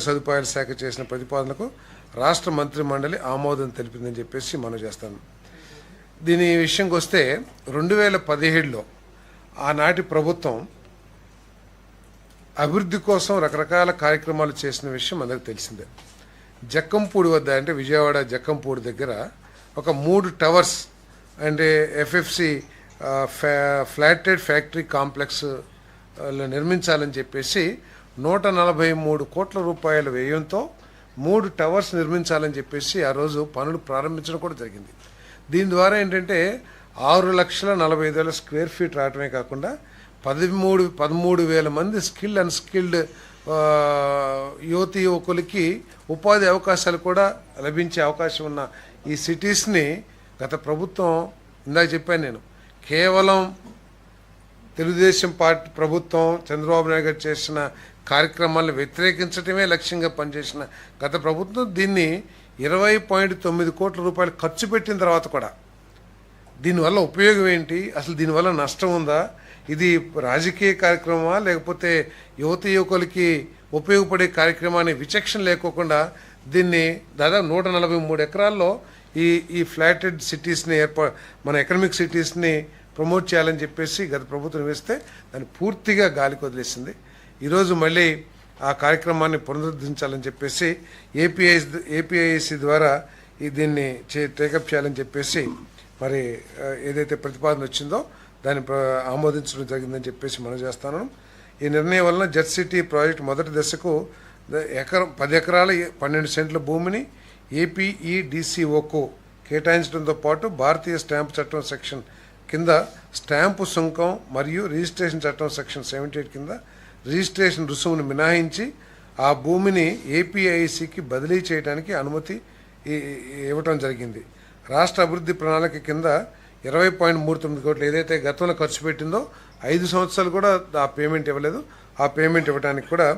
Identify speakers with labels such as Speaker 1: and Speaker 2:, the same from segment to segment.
Speaker 1: సదుపాయాల శాఖ చేసిన ప్రతిపాదనకు రాష్ట్ర మంత్రి మండలి ఆమోదం తెలిపిందని చెప్పేసి మనం చేస్తాను దీని విషయంకి వస్తే రెండు వేల పదిహేడులో ఆనాటి ప్రభుత్వం అభివృద్ధి కోసం రకరకాల కార్యక్రమాలు చేసిన విషయం అందరికి తెలిసిందే. జక్కంపూడి వద్ద అంటే విజయవాడ జక్కంపూడి దగ్గర ఒక మూడు టవర్స్ అంటే ఎఫ్ఎఫ్సి ఫ్లాటెడ్ ఫ్యాక్టరీ కాంప్లెక్స్ నిర్మించాలని చెప్పేసి నూట నలభై మూడు కోట్ల రూపాయల వ్యయంతో మూడు టవర్స్ నిర్మించాలని చెప్పేసి ఆ రోజు పనులు ప్రారంభించడం కూడా జరిగింది. దీని ద్వారా ఏంటంటే ఆరు లక్షల నలభై ఐదు వేల స్క్వేర్ ఫీట్ రావటమే కాకుండా పదమూడు పదమూడు వేల మంది స్కిల్డ్ అండ్ స్కిల్డ్ యువతి యువకులకి ఉపాధి అవకాశాలు కూడా లభించే అవకాశం ఉన్న ఈ సిటీస్ని గత ప్రభుత్వం ఇందాక చెప్పాను నేను. కేవలం తెలుగుదేశం పార్టీ ప్రభుత్వం చంద్రబాబు నాయుడు గారు చేసిన కార్యక్రమాలను వ్యతిరేకించడమే లక్ష్యంగా పనిచేసిన గత ప్రభుత్వం దీన్ని ఇరవై పాయింట్ తొమ్మిది కోట్ల రూపాయలు ఖర్చు పెట్టిన తర్వాత కూడా దీనివల్ల ఉపయోగం ఏంటి? అసలు దీనివల్ల నష్టం ఉందా? ఇది రాజకీయ కార్యక్రమమా? లేకపోతే యువత యువకులకి ఉపయోగపడే కార్యక్రమాన్ని విచక్షణ లేకోకుండా దీన్ని దాదాపు నూట నలభై మూడు ఎకరాల్లో ఈ ఈ ఫ్లాటెడ్ సిటీస్ని ఏర్పా మన ఎకనమిక్ సిటీస్ని ప్రమోట్ చేయాలని చెప్పేసి గత ప్రభుత్వం వేస్తే దాన్ని పూర్తిగా గాలికి వదిలేసింది. ఈరోజు మళ్ళీ ఆ కార్యక్రమాన్ని పునరుద్ధరించాలని చెప్పేసి ఏపీఐ ఏపీఐసి ద్వారా ఈ దీన్ని చే టేకప్ చేయాలని చెప్పేసి మరి ఏదైతే ప్రతిపాదన వచ్చిందో దాన్ని ఆమోదించడం జరిగిందని చెప్పేసి మనం చేస్తాను. ఈ నిర్ణయం వలన జెట్ సిటీ ప్రాజెక్ట్ మొదటి దశకు ఎకరం పది ఎకరాల పన్నెండు సెంట్ల భూమిని ఏపీఈడిసిఓకు కేటాయించడంతో పాటు భారతీయ స్టాంపు చట్టం సెక్షన్ కింద స్టాంపు సుంకం మరియు రిజిస్ట్రేషన్ చట్టం సెక్షన్ సెవెంటీ ఎయిట్ కింద రిజిస్ట్రేషన్ రుసుమును మినహాయించి ఆ భూమిని ఏపీఐసికి బదిలీ చేయడానికి అనుమతి ఇవ్వటం జరిగింది. రాష్ట్ర అభివృద్ధి ప్రణాళిక కింద ఇరవై పాయింట్ మూడు తొమ్మిది కోట్లు ఏదైతే గతంలో ఖర్చు పెట్టిందో ఐదు సంవత్సరాలు కూడా ఆ పేమెంట్ ఇవ్వలేదు. ఆ పేమెంట్ ఇవ్వడానికి కూడా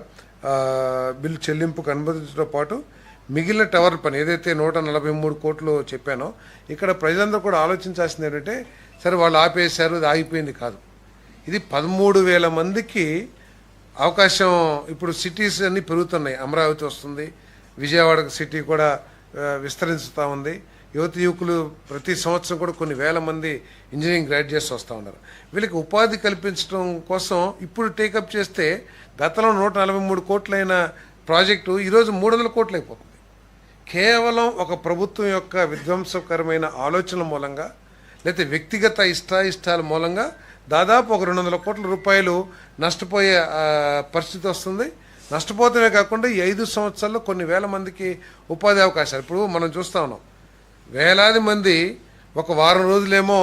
Speaker 1: బిల్లు చెల్లింపుకు అనుమతించడంతో పాటు మిగిలిన టవర్ పని ఏదైతే నూట నలభై మూడు కోట్లు చెప్పానో ఇక్కడ ప్రజలందరూ కూడా ఆలోచించాల్సింది ఏంటంటే సరే వాళ్ళు ఆపేశారు అది ఆగిపోయింది కాదు. ఇది పదమూడు వేల మందికి అవకాశం ఇప్పుడు సిటీస్ అన్నీ పెరుగుతున్నాయి. అమరావతి వస్తుంది. విజయవాడ సిటీ కూడా విస్తరిస్తూ ఉంది. యువత యువకులు ప్రతి సంవత్సరం కూడా కొన్ని వేల మంది ఇంజనీరింగ్ గ్రాడ్యుయేట్స్ వస్తూ ఉన్నారు. వీళ్ళకి ఉపాధి కల్పించడం కోసం ఇప్పుడు టేకప్ చేస్తే గతంలో నూట నలభై మూడు కోట్లైన ప్రాజెక్టు ఈరోజు మూడు వందల కోట్లు అయిపోతుంది. కేవలం ఒక ప్రభుత్వం యొక్క విధ్వంసకరమైన ఆలోచనల మూలంగా లేకపోతే వ్యక్తిగత ఇష్టాయిష్టాల మూలంగా దాదాపు ఒక రెండు వందల కోట్ల రూపాయలు నష్టపోయే పరిస్థితి వస్తుంది. నష్టపోతమే కాకుండా ఈ ఐదు సంవత్సరాల్లో కొన్ని వేల మందికి ఉపాధి అవకాశాలు. ఇప్పుడు మనం చూస్తా ఉన్నాం. వేలాది మంది ఒక వారం రోజులేమో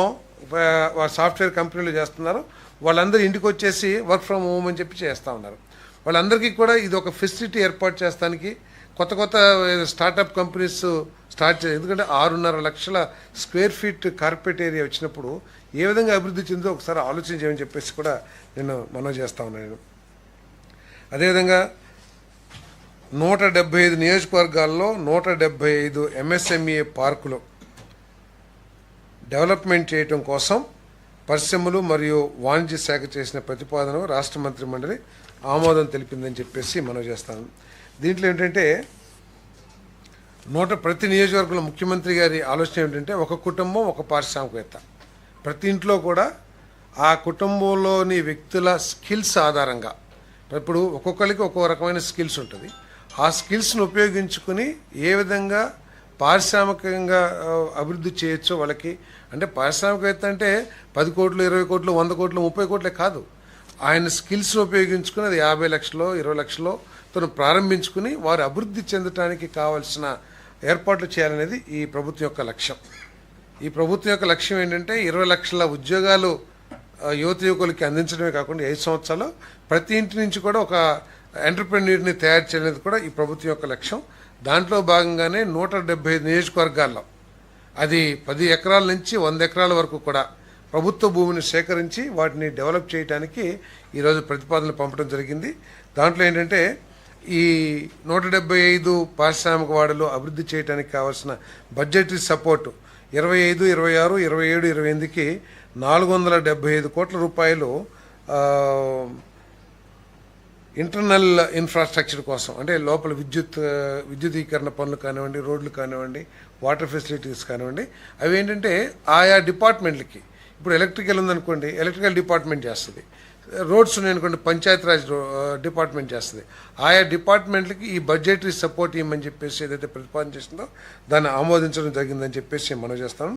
Speaker 1: సాఫ్ట్వేర్ కంపెనీలు చేస్తున్నారు. వాళ్ళందరూ ఇంటికి వచ్చేసి వర్క్ ఫ్రమ్ హోమ్ అని చెప్పి చేస్తూ ఉన్నారు. వాళ్ళందరికీ కూడా ఇది ఒక ఫెసిలిటీ ఏర్పాటు చేస్తానికి కొత్త కొత్త స్టార్టప్ కంపెనీస్ స్టార్ట్ చేయాలి. ఎందుకంటే ఆరున్నర లక్షల స్క్వేర్ ఫీట్ కార్పెట్ ఏరియా వచ్చినప్పుడు ఏ విధంగా అభివృద్ధి చెందో ఒకసారి ఆలోచన చేయమని చెప్పేసి కూడా నేను మనం చేస్తా ఉన్నాను. నేను అదేవిధంగా నూట డెబ్బై ఐదు నియోజకవర్గాల్లో నూట డెబ్బై ఐదు ఎంఎస్ఎంఈ పార్కులు డెవలప్మెంట్ చేయటం కోసం పరిశ్రమలు మరియు వాణిజ్య శాఖ చేసిన ప్రతిపాదన రాష్ట్ర మంత్రి మండలి ఆమోదం తెలిపిందని చెప్పేసి మనం చేస్తాను. దీంట్లో ఏంటంటే నూట ప్రతి నియోజకవర్గంలో ముఖ్యమంత్రి గారి ఆలోచన ఏమిటంటే ఒక కుటుంబం ఒక పారిశ్రామికవేత్త. ప్రతి ఇంట్లో కూడా ఆ కుటుంబంలోని వ్యక్తుల స్కిల్స్ ఆధారంగా. ఇప్పుడు ఒక్కొక్కరికి ఒక్కో రకమైన స్కిల్స్ ఉంటుంది. ఆ స్కిల్స్ను ఉపయోగించుకుని ఏ విధంగా పారిశ్రామికంగా అభివృద్ధి చేయొచ్చో వాళ్ళకి అంటే పారిశ్రామికవేత్త అంటే పది కోట్లు ఇరవై కోట్లు వంద కోట్లు ముప్పై కోట్లే కాదు. ఆయన స్కిల్స్ను ఉపయోగించుకుని అది యాభై లక్షలో ఇరవై లక్షలో తను ప్రారంభించుకుని వారు అభివృద్ధి చెందటానికి కావాల్సిన ఏర్పాట్లు చేయాలనేది ఈ ప్రభుత్వం యొక్క లక్ష్యం. ఈ ప్రభుత్వం యొక్క లక్ష్యం ఏంటంటే ఇరవై లక్షల ఉద్యోగాలు యువత యువకులకి అందించడమే కాకుండా ఐదు సంవత్సరాలు ప్రతి ఇంటి నుంచి కూడా ఒక ఎంటర్ప్రెన్యూర్ని తయారు చేయనేది కూడా ఈ ప్రభుత్వం యొక్క లక్ష్యం. దాంట్లో భాగంగానే నూట డెబ్బై నియోజకవర్గాల్లో అది పది ఎకరాల నుంచి వంద ఎకరాల వరకు కూడా ప్రభుత్వ భూమిని సేకరించి వాటిని డెవలప్ చేయడానికి ఈరోజు ప్రతిపాదనలు పంపడం జరిగింది. దాంట్లో ఏంటంటే ఈ నూట డెబ్బై ఐదు పారిశ్రామిక వాడలు అభివృద్ధి చేయడానికి కావాల్సిన బడ్జెటరీ సపోర్టు ఇరవై ఐదు ఇరవై ఆరు ఇరవై ఏడు ఇరవై ఎనిమిదికి నాలుగు వందల డెబ్బై ఐదు కోట్ల రూపాయలు ఇంటర్నల్ ఇన్ఫ్రాస్ట్రక్చర్ కోసం అంటే లోపల విద్యుత్ ఆ, విద్యుదీకరణ పనులు కానివ్వండి రోడ్లు కానివ్వండి వాటర్ ఫెసిలిటీస్ కానివ్వండి అవి ఏంటంటే ఆయా డిపార్ట్మెంట్లకి. ఇప్పుడు ఎలక్ట్రికల్ ఉందనుకోండి ఎలక్ట్రికల్ డిపార్ట్మెంట్ చేస్తుంది. రోడ్స్ ఉన్నాయనుకోండి పంచాయతీరాజ్ రో- డిపార్ట్మెంట్ చేస్తుంది. ఆయా డిపార్ట్మెంట్లకి ఈ బడ్జెటరీ సపోర్ట్ ఇవ్వమని చెప్పేసి ఏదైతే ప్రతిపాదన చేసిందో దాన్ని ఆమోదించడం జరిగిందని చెప్పేసి మనం చేస్తాం.